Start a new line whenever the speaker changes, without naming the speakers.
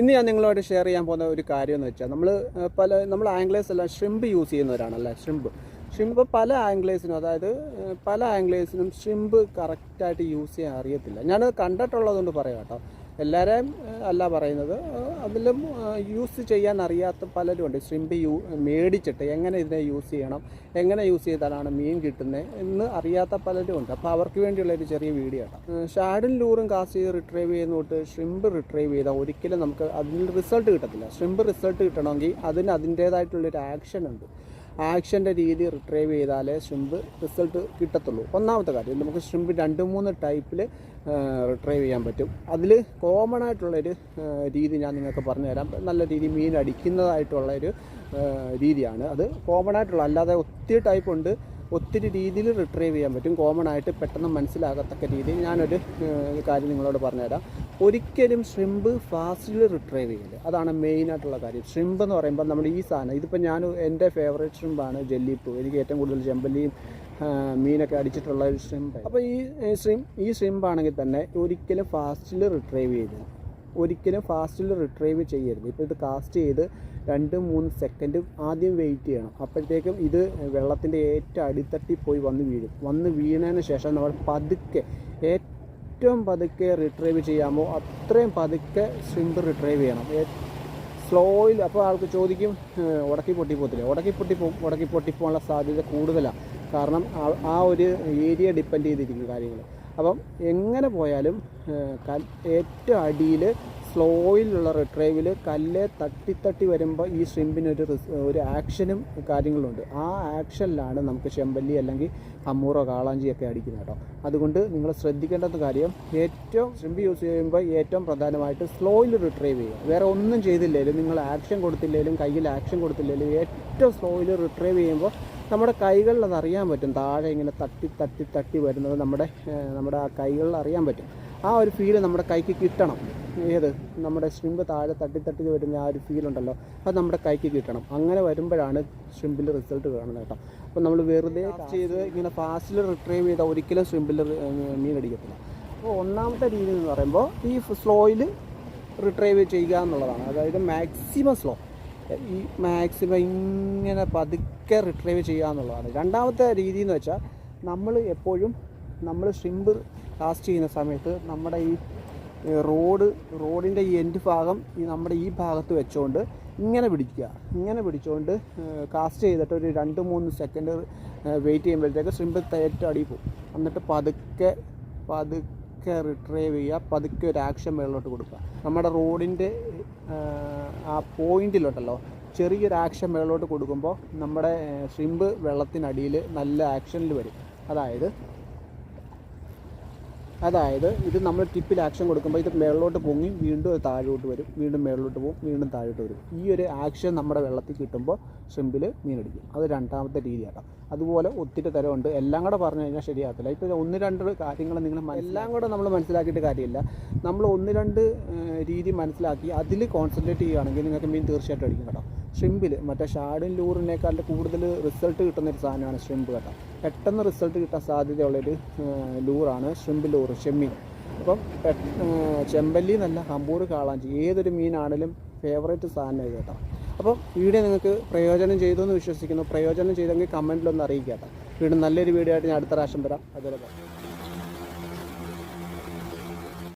ഇന്ന് ഞാൻ നിങ്ങളോട് ഷെയർ ചെയ്യാൻ പോകുന്ന ഒരു കാര്യം എന്ന് വെച്ചാൽ നമ്മൾ പല നമ്മൾ ആംഗ്ലേഴ്സ് എല്ലാം ഷ്രിമ്പ് യൂസ് ചെയ്യുന്നവരാണല്ലേ ഷ്രിമ്പ് ഷ്രിമ്പ് പല ആംഗ്ലേഴ്സിനും അതായത് പല ആംഗ്ലേഴ്സിനും ഷ്രിമ്പ് കറക്റ്റായിട്ട് യൂസ് ചെയ്യാൻ അറിയത്തില്ല. ഞാനത് കണ്ടിട്ടുള്ളതുകൊണ്ട് പറയാം കേട്ടോ. എല്ലാവരെയും അല്ല പറയുന്നത്. അതിലും യൂസ് ചെയ്യാൻ അറിയാത്ത പലരും ഉണ്ട് ഷ്രിമ്പ് യൂ മേടിച്ചിട്ട് എങ്ങനെ ഇതിനെ യൂസ് ചെയ്യണം എങ്ങനെ യൂസ് ചെയ്താലാണ് മീൻ കിട്ടുന്നത് എന്ന് അറിയാത്ത പലരും ഉണ്ട് അപ്പോൾ അവർക്ക് വേണ്ടിയുള്ള ഒരു ചെറിയ വീഡിയോ ആണ് ഷാഡിൻ ലൂറും കാസ്റ്റ് ചെയ്ത് റിട്രൈവ് ചെയ്യുന്ന തൊട്ട് ഷ്രിമ്പ് റിട്രൈവ് ചെയ്താൽ ഒരിക്കലും നമുക്ക് അതിൽ റിസൾട്ട് കിട്ടത്തില്ല. ഷ്രിമ്പ് റിസൾട്ട് കിട്ടണമെങ്കിൽ അതിന് അതിന്റേതായിട്ടുള്ളൊരു ആക്ഷൻ ഉണ്ട്. ആക്ഷന്റെ രീതി റിട്രൈവ് ചെയ്താലേ ഷ്രിമ്പ് റിസൾട്ട് കിട്ടത്തുള്ളൂ. ഒന്നാമത്തെ കാര്യം നമുക്ക് ഷ്രിമ്പ് രണ്ട് മൂന്ന് ടൈപ്പിൽ റിട്രൈവ് ചെയ്യാൻ പറ്റും. അതിൽ കോമൺ ആയിട്ടുള്ളൊരു രീതി ഞാൻ നിങ്ങൾക്ക് പറഞ്ഞു തരാം നല്ല രീതി മീൻ അടിക്കുന്നതായിട്ടുള്ളൊരു രീതിയാണ്. അത് കോമൺ ആയിട്ടുള്ള അല്ലാതെ ഒത്തിരി ടൈപ്പ് ഉണ്ട്. ഒത്തിരി രീതിയിൽ റിട്രീവ് ചെയ്യാൻ പറ്റും. കോമൺ ആയിട്ട് പെട്ടെന്ന് മനസ്സിലാകത്തക്ക രീതിയിൽ ഞാനൊരു കാര്യം നിങ്ങളോട് പറഞ്ഞുതരാം. ഒരിക്കലും ഷ്രിമ്പ് ഫാസ്റ്റിൽ റിട്രീവ് ചെയ്യില്ല അതാണ് മെയിനായിട്ടുള്ള കാര്യം. ഷ്രിമ്പ് എന്ന് പറയുമ്പോൾ നമ്മൾ ഈ സാധനം ഇതിപ്പോൾ ഞാൻ എന്റെ ഫേവറേറ്റ് ഷ്രിമ്പാണ് ജെല്ലിപ്പൂ. എനിക്ക് ഏറ്റവും കൂടുതൽ ചെമ്പല്ലിയും മീനൊക്കെ അടിച്ചിട്ടുള്ള ഒരു ഷ്രിമ്പ് അപ്പോൾ ഈ ഷ്രിം ഈ ഷ്രിമ്പാണെങ്കിൽ തന്നെ ഒരിക്കലും ഫാസ്റ്റിൽ റിട്രീവ് ചെയ്തില്ല ഒരിക്കലും ഫാസ്റ്റിൽ റിട്രൈവ് ചെയ്യരുത്. ഇപ്പോൾ ഇത് കാസ്റ്റ് ചെയ്ത് രണ്ട് മൂന്ന് സെക്കൻഡ് ആദ്യം വെയിറ്റ് ചെയ്യണം. അപ്പോഴത്തേക്കും ഇത് വെള്ളത്തിന്റെ ഏറ്റവും അടിത്തട്ടി പോയി വന്ന് വീഴും. വന്ന് വീണതിന് ശേഷം നമ്മൾ പതുക്കെ ഏറ്റവും പതുക്കെ റിട്രൈവ് ചെയ്യാമോ അത്രയും പതുക്കെ സ്വിമ്പ് റിട്രൈവ് ചെയ്യണം. സ്ലോയിൽ അപ്പോൾ ആൾക്ക് ചോദിക്കും ഉടക്കി പൊട്ടിപ്പോത്തില്ലേ ഉടക്കി പൊട്ടിപ്പോ ഉടക്കി പൊട്ടിപ്പോകാനുള്ള സാധ്യത കൂടുതലാണ്. കാരണം ആ ഒരു ഏരിയ ഡിപ്പെൻഡ് ചെയ്തിരിക്കും കാര്യങ്ങൾ. അപ്പം എങ്ങനെ പോയാലും ഏറ്റവും അടിയിൽ സ്ലോയിലുള്ള റിട്രൈവിൽ കല്ല് തട്ടി തട്ടി വരുമ്പോൾ ഈ റിസ് ഒരു ആക്ഷനും കാര്യങ്ങളുണ്ട്. ആ ആക്ഷനിലാണ് നമുക്ക് ചെമ്പല്ലി അല്ലെങ്കിൽ അമ്മൂറോ കാളാഞ്ചിയൊക്കെ അടിക്കുന്നത് കേട്ടോ. അതുകൊണ്ട് നിങ്ങൾ ശ്രദ്ധിക്കേണ്ട കാര്യം ഏറ്റവും ഷ്രിമ്പ് യൂസ് ചെയ്യുമ്പോൾ ഏറ്റവും പ്രധാനമായിട്ട് സ്ലോയിൽ റിട്രൈവ് ചെയ്യുക. വേറെ ഒന്നും ചെയ്തില്ലേലും നിങ്ങൾ ആക്ഷൻ കൊടുത്തില്ലേലും കയ്യിൽ ആക്ഷൻ കൊടുത്തില്ലേലും ഏറ്റവും സ്ലോയിൽ റിട്രൈവ് ചെയ്യുമ്പോൾ നമ്മുടെ കൈകളിൽ അത് അറിയാൻ പറ്റും. താഴെ ഇങ്ങനെ തട്ടി തട്ടി തട്ടി വരുന്നത് നമ്മുടെ നമ്മുടെ ആ കൈകളിൽ അറിയാൻ പറ്റും. ആ ഒരു ഫീൽ നമ്മുടെ കൈക്ക് കിട്ടണം. ഏത്? നമ്മുടെ ഷ്രിമ്പ് താഴെ തട്ടി തട്ടി വരുന്ന ആ ഒരു ഫീൽ ഉണ്ടല്ലോ. അത് നമ്മുടെ കൈക്ക് കിട്ടണം. അങ്ങനെ വരുമ്പോഴാണ് ഷ്രിമ്പിൽ റിസൾട്ട് കാണുന്നത് കേട്ടോ. അപ്പോൾ നമ്മൾ വെറുതെ ചെയ്ത് ഇങ്ങനെ ഫാസ്റ്റിൽ റിട്രൈവ് ചെയ്താൽ ഒരിക്കലും ഷ്രിമ്പിൽ മീൻ അടിക്കത്തില്ല. അപ്പോൾ ഒന്നാമത്തെ രീതി എന്ന് പറയുമ്പോൾ ഈ സ്ലോയിൽ റിട്രൈവ് ചെയ്യുക എന്നുള്ളതാണ്. അതായത് മാക്സിമം സ്ലോ ഈ മാക്സിമം ഇങ്ങനെ പതുക്കെ റിട്രൈവ് ചെയ്യുക എന്നുള്ളതാണ് രണ്ടാമത്തെ രീതി എന്ന് വെച്ചാൽ നമ്മൾ എപ്പോഴും നമ്മൾ ഷ്രിമ്പ് കാസ്റ്റ് ചെയ്യുന്ന സമയത്ത് നമ്മുടെ ഈ റോഡ് റോഡിന്റെ ഈ എൻഡ് ഭാഗം ഈ നമ്മുടെ ഈ ഭാഗത്ത് വെച്ചുകൊണ്ട് ഇങ്ങനെ പിടിക്കുക. ഇങ്ങനെ പിടിച്ചുകൊണ്ട് കാസ്റ്റ് ചെയ്തിട്ട് ഒരു രണ്ട് മൂന്ന് സെക്കൻഡ് വെയിറ്റ് ചെയ്യുമ്പോഴത്തേക്ക് ഷ്രിമ്പ് തേറ്റടി പോകും എന്നിട്ട് പതുക്കെ പതുക്കെ റിട്രൈവ് ചെയ്യുക പതുക്കെ ഒരു ആക്ഷൻ മേളിലോട്ട് കൊടുക്കുക. നമ്മുടെ റോഡിന്റെ ആ പോയിന്റിലോട്ടല്ലോ ചെറിയൊരു ആക്ഷൻ മേളിലോട്ട് കൊടുക്കുമ്പോൾ നമ്മുടെ ഷിമ്പ് വെള്ളത്തിനടിയിൽ നല്ല ആക്ഷനിൽ വരും. അതായത് അതായത് ഇത് നമ്മൾ ടിപ്പിൽ ആക്ഷൻ കൊടുക്കുമ്പോൾ ഇത് മേളിലോട്ട് പൊങ്ങി വീണ്ടും താഴോട്ട് വരും. വീണ്ടും മേളിലോട്ട് പോകും വീണ്ടും താഴോട്ട് വരും. ഈ ഒരു ആക്ഷൻ നമ്മുടെ വെള്ളത്തിൽ കിട്ടുമ്പോൾ ഷെമ്പിൽ മീനടിക്കും. അത് രണ്ടാമത്തെ രീതിയാണ് അതുപോലെ ഒത്തിരി തരമുണ്ട്. എല്ലാം കൂടെ പറഞ്ഞു കഴിഞ്ഞാൽ ശരിയാകത്തില്ല. ഇപ്പോൾ ഒന്ന് രണ്ട് കാര്യങ്ങൾ നിങ്ങൾ എല്ലാം കൂടെ നമ്മൾ മനസ്സിലാക്കിയിട്ട് കാര്യമില്ല. നമ്മൾ ഒന്ന് രണ്ട് രീതി മനസ്സിലാക്കി അതിൽ കോൺസെൻട്രേറ്റ് ചെയ്യുകയാണെങ്കിൽ നിങ്ങൾക്ക് മീൻ തീർച്ചയായിട്ടും അടിക്കും കേട്ടോ. ഷ്രിമ്പിൽ മറ്റേ ഷാഡും ലൂറിനേക്കാളും കൂടുതൽ റിസൾട്ട് കിട്ടുന്ന ഒരു സാധനമാണ് ഷ്രിമ്പ് കേട്ടോ. പെട്ടെന്ന് റിസൾട്ട് കിട്ടാൻ സാധ്യതയുള്ളൊരു ലൂറാണ് ഷ്രിമ്പ് ലൂറ് ചെമ്മീൻ അപ്പം ചെമ്പല്ലി എന്നല്ല ഹമ്പൂർ കാളാഞ്ചി ഏതൊരു മീനാണെങ്കിലും ഫേവറേറ്റ് സാധനമായി കേട്ടോ. അപ്പം വീഡിയോ നിങ്ങൾക്ക് പ്രയോജനം ചെയ്തു എന്ന് വിശ്വസിക്കുന്നു. പ്രയോജനം ചെയ്തെങ്കിൽ കമന്റിലൊന്ന് അറിയിക്കാം കേട്ടോ. വീണ്ടും നല്ലൊരു വീഡിയോ ആയിട്ട് ഞാൻ അടുത്ത പ്രാവശ്യം വരാം. അതുപോലെ